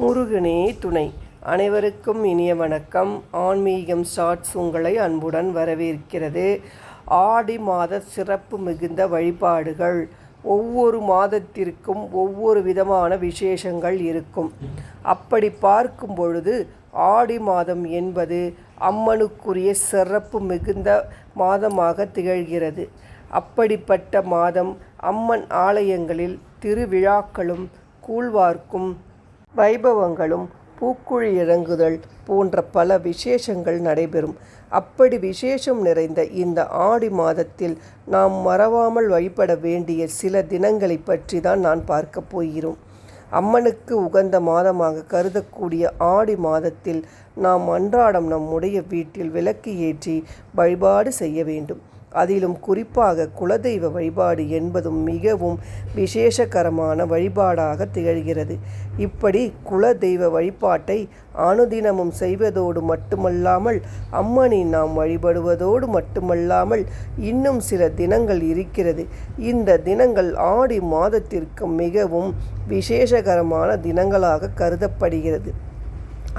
முருகனே துணை. அனைவருக்கும் இனிய வணக்கம். ஆன்மீகம் ஷார்ட்ஸ் உங்களை அன்புடன் வரவேற்கிறது. ஆடி மாத சிறப்பு மிகுந்த வழிபாடுகள். ஒவ்வொரு மாதத்திற்கும் ஒவ்வொரு விதமான விசேஷங்கள் இருக்கும். அப்படி பார்க்கும் பொழுது ஆடி மாதம் என்பது அம்மனுக்குரிய சிறப்பு மிகுந்த மாதமாக திகழ்கிறது. அப்படிப்பட்ட மாதம் அம்மன் ஆலயங்களில் திருவிழாக்களும் கூழ்வார்க்கும் வைபவங்களும் பூக்குழி இறங்குதல் போன்ற பல விசேஷங்கள் நடைபெறும். அப்படி விசேஷம் நிறைந்த இந்த ஆடி மாதத்தில் நாம் மறவாமல் வழிபட வேண்டிய சில தினங்களை பற்றி தான் நான் பார்க்க போகிறோம். அம்மனுக்கு உகந்த மாதமாக கருதக்கூடிய ஆடி மாதத்தில் நாம் அன்றாடம் நம்முடைய வீட்டில் விளக்கு ஏற்றி வழிபாடு செய்ய வேண்டும். அதிலும் குறிப்பாக குலதெய்வ வழிபாடு என்பதும் மிகவும் விசேஷகரமான வழிபாடாக திகழ்கிறது. இப்படி குலதெய்வ வழிபாட்டை அனுதினமும் செய்வதோடு மட்டுமல்லாமல் அம்மனை நாம் வழிபடுவதோடு மட்டுமல்லாமல் இன்னும் சில தினங்கள் இருக்கிறது. இந்த தினங்கள் ஆடி மாதத்திற்கு மிகவும் விசேஷகரமான தினங்களாக கருதப்படுகிறது.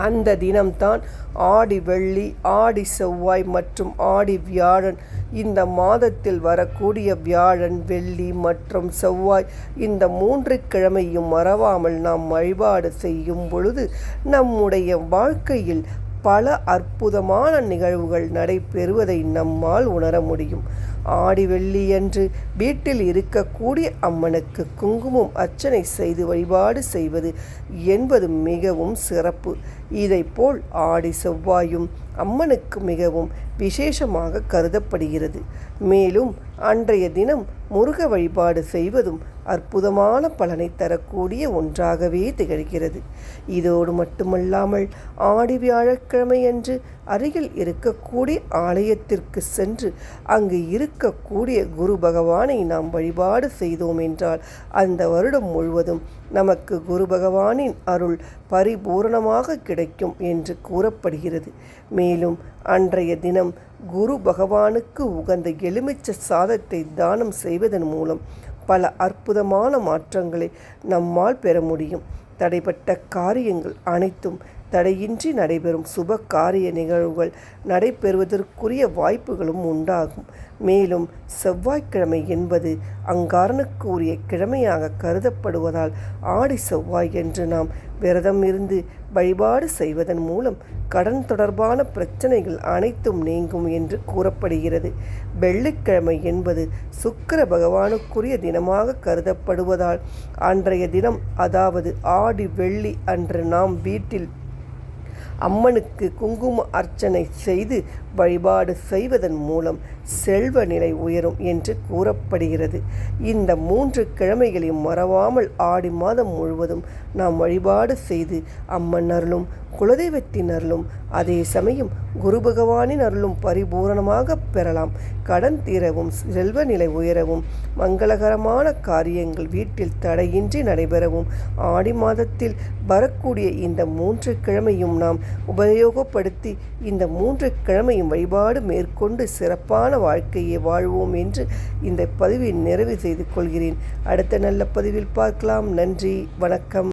அந்த தினம்தான் ஆடி வெள்ளி ஆடி செவ்வாய் மற்றும் ஆடி வியாழன். இந்த மாதத்தில் வரக்கூடிய வியாழன் வெள்ளி மற்றும் செவ்வாய் இந்த மூன்று கிழமையும் மறவாமல் நாம் வழிபாடு செய்யும் பொழுது நம்முடைய வாழ்க்கையில் பல அற்புதமான நிகழ்வுகள் நடைபெறுவதை நம்மால் உணர முடியும். ஆடி வெள்ளியன்று வீட்டில் இருக்கக்கூடிய அம்மனுக்கு குங்குமம் அர்ச்சனை செய்து வழிபாடு செய்வது என்பது மிகவும் சிறப்பு. இதைப்போல் ஆடி செவ்வாயும் அம்மனுக்கு மிகவும் விசேஷமாக கருதப்படுகிறது. மேலும் அன்றைய தினம் முருக வழிபாடு செய்வதும் அற்புதமான பலனை தரக்கூடிய ஒன்றாகவே திகழ்கிறது. இதோடு மட்டுமல்லாமல் ஆடி வியாழக்கிழமை அன்று அருகில் இருக்கக்கூடிய ஆலயத்திற்கு சென்று அங்கு இருக்கக்கூடிய குரு பகவானை நாம் வழிபாடு செய்தோம் என்றால் அந்த வருடம் முழுவதும் நமக்கு குரு பகவானின் அருள் பரிபூரணமாக கிடைக்கும் என்று கூறப்படுகிறது. மேலும் அன்றைய தினம் குரு பகவானுக்கு உகந்த எலுமிச்ச சாதத்தை தானம் செய்வதன் மூலம் பல அற்புதமான மாற்றங்களை நம்மால் பெற முடியும். தடைப்பட்ட காரியங்கள் அனைத்தும் தடையின்றி நடைபெறும் சுப காரிய நிகழ்வுகள் நடைபெறுவதற்குரிய வாய்ப்புகளும் உண்டாகும். மேலும் செவ்வாய்க்கிழமை என்பது அங்காரனுக்கு உரிய கிழமையாக கருதப்படுவதால் ஆடி செவ்வாய் என்று நாம் விரதம் இருந்து வழிபாடு செய்வதன் மூலம் கடன் தொடர்பான பிரச்சனைகள் அனைத்தும் நீங்கும் என்று கூறப்படுகிறது. வெள்ளிக்கிழமை என்பது சுக்கர பகவானுக்குரிய தினமாக கருதப்படுவதால் அன்றைய தினம் அதாவது ஆடி வெள்ளி அன்று நாம் வீட்டில் அம்மனுக்கு குங்கும அர்ச்சனை செய்து வழிபாடு செய்வதன் மூலம் செல்வ நிலை உயரும் என்று கூறப்படுகிறது. இந்த மூன்று கிழமைகளையும் மறவாமல் ஆடி மாதம் முழுவதும் நாம் வழிபாடு செய்து அம்மன் அருளும் குலதெய்வத்தின் அருளும் அதே சமயம் குரு பகவானின் அருளும் பரிபூரணமாக பெறலாம். கடன் தீரவும் செல்வ நிலை உயரவும் மங்களகரமான காரியங்கள் வீட்டில் தடையின்றி நடைபெறவும் ஆடி மாதத்தில் வரக்கூடிய இந்த மூன்று கிழமையும் நாம் உபயோகப்படுத்தி இந்த மூன்று கிழமையும் வழிபாடு மேற்கொண்டு சிறப்பான வாழ்க்கையை வாழ்வோம் என்று இந்த பதிவை நிறைவு செய்து கொள்கிறேன். அடுத்த நல்ல பதிவில் பார்க்கலாம். நன்றி வணக்கம்.